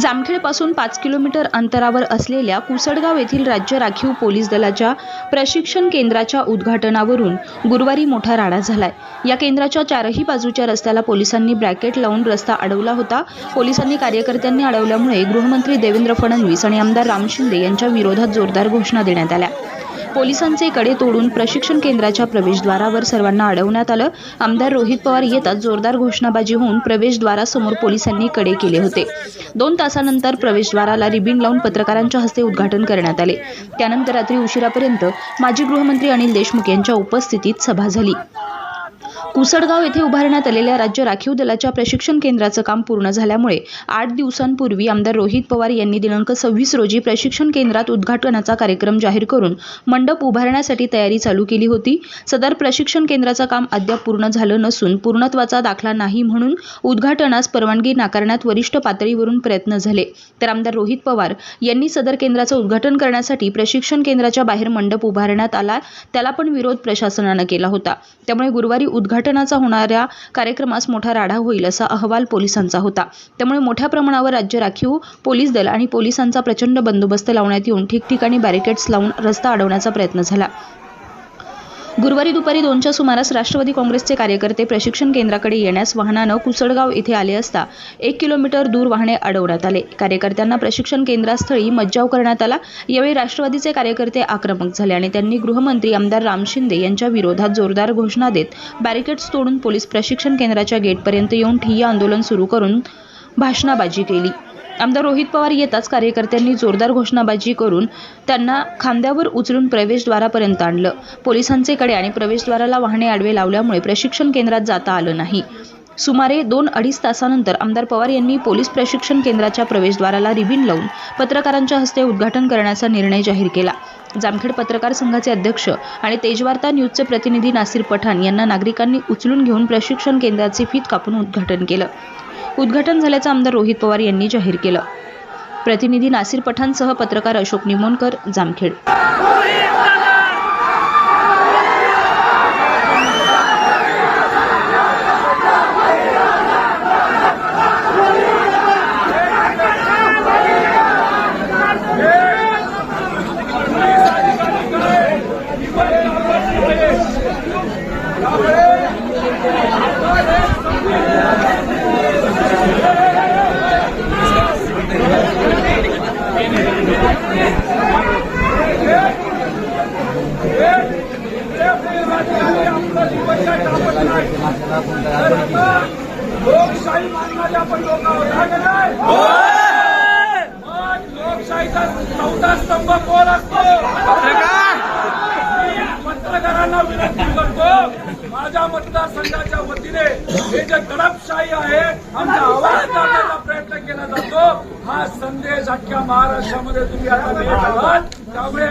जामखेडपासून पाच किलोमीटर अंतरावर असलेल्या कुसडगाव येथील राज्य राखीव पोलीस दलाच्या प्रशिक्षण केंद्राच्या उद्घाटनावरून गुरुवारी मोठा राडा झालाय. या केंद्राच्या चारही बाजूच्या रस्त्याला पोलिसांनी ब्रॅकेट लावून रस्ता अडवला होता. पोलिसांनी कार्यकर्त्यांनी अडवल्यामुळे गृहमंत्री देवेंद्र फडणवीस आणि आमदार राम शिंदे यांच्या विरोधात जोरदार घोषणा देण्यात आल्या. पोलिसांचे कडे तोडून प्रशिक्षण केंद्राच्या प्रवेशद्वारावर सर्वांना अडवण्यात आलं. आमदार रोहित पवार येताच जोरदार घोषणाबाजी होऊन प्रवेशद्वारासमोर पोलिसांनी कडे केले होते. दोन तासानंतर प्रवेशद्वाराला रिबीन लावून पत्रकारांच्या हस्ते उद्घाटन करण्यात आले. त्यानंतर रात्री उशिरापर्यंत माजी गृहमंत्री अनिल देशमुख यांच्या उपस्थितीत सभा झाली. उसडगाव येथे उभारण्यात आलेल्या राज्य राखीव दलाच्या प्रशिक्षण केंद्राचं काम पूर्ण झाल्यामुळे आठ दिवसांपूर्वी आमदार रोहित पवार यांनी दिनांक सव्वीस रोजी प्रशिक्षण केंद्रात उद्घाटनाचा कार्यक्रम जाहीर करून मंडप उभारण्यासाठी तयारी चालू केली होती. सदर प्रशिक्षण केंद्राचं काम अद्याप पूर्ण झालं नसून पूर्णत्वाचा दाखला नाही म्हणून उद्घाटनास परवानगी नाकारण्यात वरिष्ठ पातळीवरून प्रयत्न झाले. तर आमदार रोहित पवार यांनी सदर केंद्राचं उद्घाटन करण्यासाठी प्रशिक्षण केंद्राच्या बाहेर मंडप उभारण्यात आला. त्याला पण विरोध प्रशासनानं केला होता. त्यामुळे गुरुवारी उद्घाटन उद्घाटनाचा होणाऱ्या कार्यक्रमास मोठा राडा होईल असा अहवाल पोलिसांचा होता. त्यामुळे मोठ्या प्रमाणावर राज्य राखीव पोलीस दल आणि पोलिसांचा प्रचंड बंदोबस्त लावण्यात येऊन ठिकठिकाणी बॅरिकेड्स लावून रस्ता अडवण्याचा प्रयत्न झाला. गुरुवारी दुपारी दोनच्या सुमारास राष्ट्रवादी काँग्रेसचे कार्यकर्ते प्रशिक्षण केंद्राकडे येण्यास वाहनानं कुसडगाव इथे आले असता एक किलोमीटर दूर वाहने अडवण्यात आले. कार्यकर्त्यांना प्रशिक्षण केंद्रास्थळी मज्जाव करण्यात आला. यावेळी राष्ट्रवादीचे कार्यकर्ते आक्रमक झाले आणि त्यांनी गृहमंत्री आमदार राम शिंदे यांच्या विरोधात जोरदार घोषणा देत बॅरिकेड्स तोडून पोलीस प्रशिक्षण केंद्राच्या गेटपर्यंत येऊन ठिय्या आंदोलन सुरू करून भाषणाबाजी केली. आमदार रोहित पवार येताच कार्यकर्त्यांनी जोरदार घोषणाबाजी करून त्यांना खांद्यावर उचलून प्रवेशद्वारापर्यंत आणलं. पोलिसांचे कडे आणि प्रवेशद्वाराला वाहने आडवे लावल्यामुळे प्रशिक्षण केंद्रात जाता आलं नाही. सुमारे दोन अडीच तासानंतर आमदार पवार यांनी पोलीस प्रशिक्षण केंद्राच्या प्रवेशद्वाराला रिबीन लावून पत्रकारांच्या हस्ते उद्घाटन करण्याचा निर्णय जाहीर केला. जामखेड पत्रकार संघाचे अध्यक्ष आणि तेजवार्ता न्यूजचे प्रतिनिधी नासिर पठाण यांना नागरिकांनी उचलून घेऊन प्रशिक्षण केंद्राचे फीत कापून उद्घाटन केलं. उद्घाटन झाल्याचं आमदार रोहित पवार यांनी जाहीर केलं. प्रतिनिधी नासिर पठाणसह पत्रकार अशोक निमोणकर जामखेड. लोकशाही मानणारे आपण लोक आहोत आहे का नाही? लोकशाहीचा चौथा स्तंभ कोण असतो पत्रकारांना विनंती करतो माझ्या मतदारसंघाच्या वतीने हे जे दडपशाही आहे आमचा आवाज दाबण्याचा प्रयत्न केला जातो हा संदेश अख्ख्या महाराष्ट्रामध्ये तुम्ही आता देत आहात त्यामुळे